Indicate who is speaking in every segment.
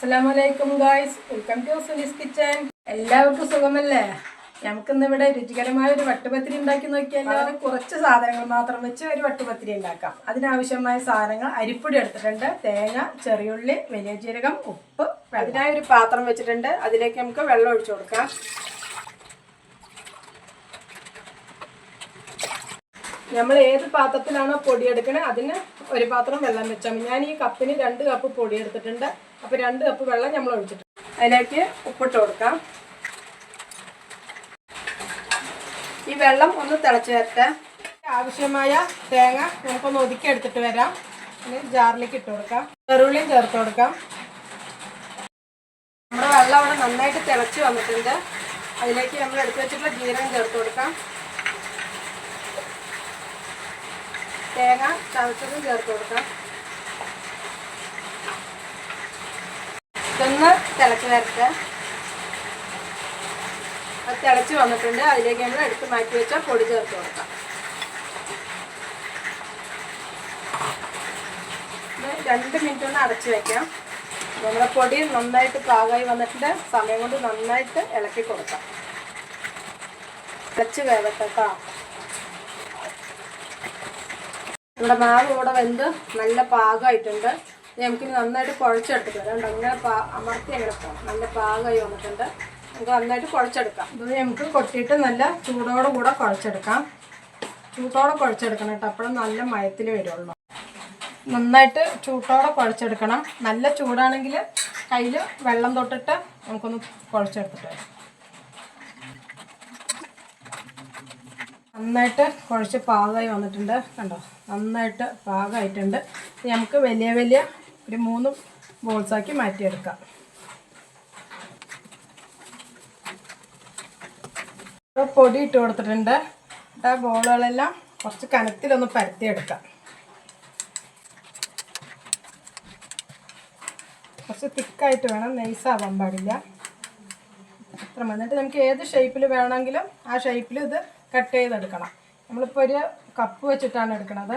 Speaker 1: അസ്സലാമലൈക്കും guys. Welcome to Suni's kitchen. എല്ലാവർക്കും സുഖമല്ലേ? നമുക്കിന്ന് ഇവിടെ രുചികരമായ ഒരു വട്ടുപത്തിരി ഉണ്ടാക്കി നോക്കിയാലോ? കുറച്ച് സാധനങ്ങൾ മാത്രം വെച്ച് ഒരു വട്ടുപത്തിരി ഉണ്ടാക്കാം. അതിനാവശ്യമായ സാധനങ്ങൾ അരിപ്പൊടി എടുത്തിട്ടുണ്ട്. തേങ്ങ ചെറിയുള്ളി വലിയ ജീരകം ഉപ്പ്. അതിനായി ഒരു പാത്രം വെച്ചിട്ടുണ്ട്. അതിലേക്ക് നമുക്ക് വെള്ളം ഒഴിച്ചു കൊടുക്കാം. നമ്മൾ ഏത് പാത്രത്തിലാണോ പൊടി എടുക്കണേ അതിന് ഒരു പാത്രം വെള്ളം വെച്ചാൽ മതി. ഞാൻ ഈ കപ്പിന് രണ്ട് കപ്പ് പൊടി എടുത്തിട്ടുണ്ട്. അപ്പോൾ രണ്ട് കപ്പ് വെള്ളം നമ്മൾ ഒഴിച്ചിട്ടുണ്ട് അതിലേക്ക് ഉപ്പിട്ട് കൊടുക്കാം. ഈ വെള്ളം ഒന്ന് തിളച്ച് വരട്ടെ. ആവശ്യമായ തേങ്ങ നമുക്കൊന്ന് ഒതുക്കി എടുത്തിട്ട് വരാം. ഇനി ജാറിലേക്ക് ഇട്ട് കൊടുക്കാം. ചെറുള്ളിയും ചേർത്ത് കൊടുക്കാം. നമ്മുടെ വെള്ളം അവിടെ നന്നായിട്ട് തിളച്ച് വന്നിട്ടുണ്ട്. അതിലേക്ക് നമ്മൾ എടുത്ത് വെച്ചിട്ടുള്ള ജീരകം ചേർത്ത് കൊടുക്കാം. തേങ്ങ ചതച്ചതും ചേർത്ത് കൊടുക്കാം. ഇതൊന്ന് തിളച്ച് വരട്ടെ. അത് തിളച്ച് വന്നിട്ടുണ്ട്. അതിലേക്ക് നമ്മൾ എടുത്ത് മാറ്റി വെച്ച പൊടി ചേർത്ത് കൊടുക്കാം. രണ്ട് മിനിറ്റ് ഒന്ന് അടച്ച് വെക്കാം. നമ്മുടെ പൊടി നന്നായിട്ട് പാകമായി വന്നിട്ടുണ്ട്. സമയം കൊണ്ട് നന്നായിട്ട് ഇളക്കി കൊടുക്കാം. ഇളച്ച് വേവട്ടെ കേട്ടോ നമ്മുടെ മാവ് ഇവിടെ വെന്ത് നല്ല പാകമായിട്ടുണ്ട് ഇനി നമുക്കിനി നന്നായിട്ട് കുഴച്ചെടുത്തിട്ട് അതുകൊണ്ട് അങ്ങനെ പാ അമർത്തി അങ്ങനെ പോകാം നല്ല പാകമായി വന്നിട്ടുണ്ട്. നമുക്ക് നന്നായിട്ട് കുഴച്ചെടുക്കാം. ഇത് നമുക്ക് കൊട്ടിയിട്ട് നല്ല ചൂടോടെ കൂടെ കുഴച്ചെടുക്കാം. ചൂട്ടോടെ കുഴച്ചെടുക്കണം കേട്ടോ. അപ്പോഴും നല്ല മയത്തിൽ വരുള്ളൂ. നന്നായിട്ട് ചൂട്ടോടെ കുഴച്ചെടുക്കണം. നല്ല ചൂടാണെങ്കിൽ കയ്യിൽ വെള്ളം തൊട്ടിട്ട് നമുക്കൊന്ന് കുഴച്ചെടുത്തിട്ട് വരാം. നന്നായിട്ട് കുഴച്ച് പാകമായി വന്നിട്ടുണ്ട്. കണ്ടോ? നന്നായിട്ട് പാകമായിട്ടുണ്ട്. നമുക്ക് വലിയ വലിയ ഒരു മൂന്ന് ബോൾസാക്കി മാറ്റിയെടുക്കാം. പൊടി ഇട്ട് കൊടുത്തിട്ടുണ്ട്. ആ ബോളുകളെല്ലാം കുറച്ച് കനത്തിലൊന്ന് പരത്തിയെടുക്കാം. കുറച്ച് തിക്കായിട്ട് വേണം. നൈസാവാൻ പാടില്ല. അത്ര എന്നിട്ട് നമുക്ക് ഏത് ഷേപ്പിൽ വേണമെങ്കിലും ആ ഷേപ്പിൽ ഇത് കട്ട് ചെയ്തെടുക്കണം. നമ്മളിപ്പോൾ ഒരു കപ്പ് വെച്ചിട്ടാണ് എടുക്കണത്.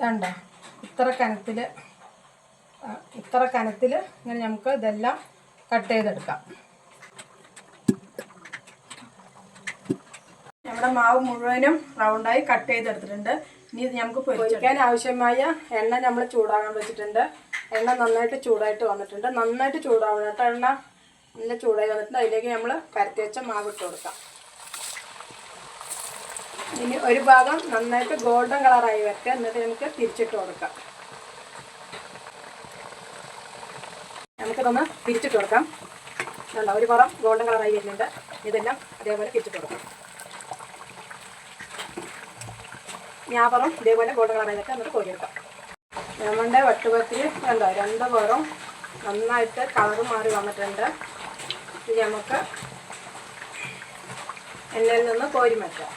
Speaker 1: വേണ്ട ഇത്ര കനത്തിൽ ഇത്ര കനത്തിൽ ഇങ്ങനെ നമുക്ക് ഇതെല്ലാം കട്ട് ചെയ്തെടുക്കാം. നമ്മുടെ മാവ് മുഴുവനും റൗണ്ടായി കട്ട് ചെയ്തെടുത്തിട്ടുണ്ട്. ഇനി ഇത് നമുക്ക് പൊരിക്കാൻ ആവശ്യമായ എണ്ണ നമ്മൾ ചൂടാകാൻ വെച്ചിട്ടുണ്ട്. എണ്ണ നന്നായിട്ട് ചൂടായിട്ട് വന്നിട്ടുണ്ട്. നന്നായിട്ട് ചൂടാവണം. കേട്ടോ എണ്ണ? നല്ല ചൂടായി വന്നിട്ടുണ്ട്. അതിലേക്ക് നമ്മൾ പരത്തി വെച്ച മാവ് ഇട്ട് കൊടുക്കാം. ഇനി ഒരു ഭാഗം നന്നായിട്ട് ഗോൾഡൻ കളറായി വരട്ടെ. എന്നിട്ട് നമുക്ക് തിരിച്ചിട്ട് കൊടുക്കാം. നമുക്കിതൊന്ന് തിരിച്ചിട്ട് കൊടുക്കാം. വേണ്ട ഒരു പുറം ഗോൾഡൻ കളറായി വരുന്നുണ്ട്. ഇതെല്ലാം അതേപോലെ തിരിച്ചിട്ട് കൊടുക്കാം. ഞാൻ പുറം ഇതേപോലെ ഗോൾഡൻ കളറായി വരട്ടെ. എന്നിട്ട് കോരിയെടുക്കാം നമ്മുടെ വട്ടുപത്തിൽ എന്താ രണ്ട് പുറം നന്നായിട്ട് കളറ് മാറി വന്നിട്ടുണ്ട്. ഇത് നമുക്ക് എണ്ണയിൽ നിന്ന് കോരി മാറ്റാം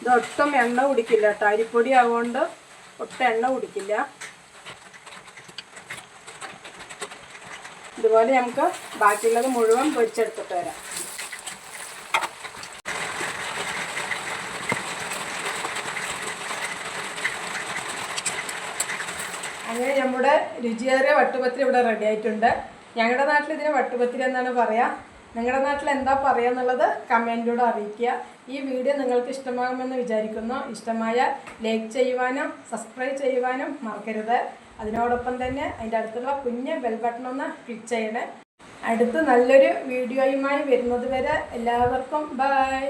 Speaker 1: ഇതൊട്ടും എണ്ണ കുടിക്കില്ല കേട്ടോ. അരിപ്പൊടി ആവുകൊണ്ട് ഒട്ടും എണ്ണ കുടിക്കില്ല. ഇതുപോലെ നമുക്ക് ബാക്കിയുള്ളത് മുഴുവൻ പൊരിച്ചെടുത്തിട്ട് വരാം. അങ്ങനെ നമ്മുടെ രുചിയേറിയ വട്ടുപത്തിരി ഇവിടെ റെഡി ആയിട്ടുണ്ട്. ഞങ്ങളുടെ നാട്ടിൽ ഇതിന് വട്ടുപത്തിരി എന്നാണ് പറയുക നിങ്ങളുടെ നാട്ടിൽ എന്താ പറയുക എന്നുള്ളത് കമന്റിലൂടെ അറിയിക്കുക. ഈ വീഡിയോ നിങ്ങൾക്ക് ഇഷ്ടമാകുമെന്ന് വിചാരിക്കുന്നു. ഇഷ്ടമായ ലൈക്ക് ചെയ്യുവാനും സബ്സ്ക്രൈബ് ചെയ്യുവാനും മറക്കരുത്. അതിനോടൊപ്പം തന്നെ അതിന്റെ അടുത്തുള്ള കുഞ്ഞ് ബെൽ ബട്ടൺ ഒന്ന് ക്ലിക്ക് ചെയ്യണേ. അടുത്ത് നല്ലൊരു വീഡിയോയുമായി വരുന്നത് വരെ എല്ലാവർക്കും ബൈ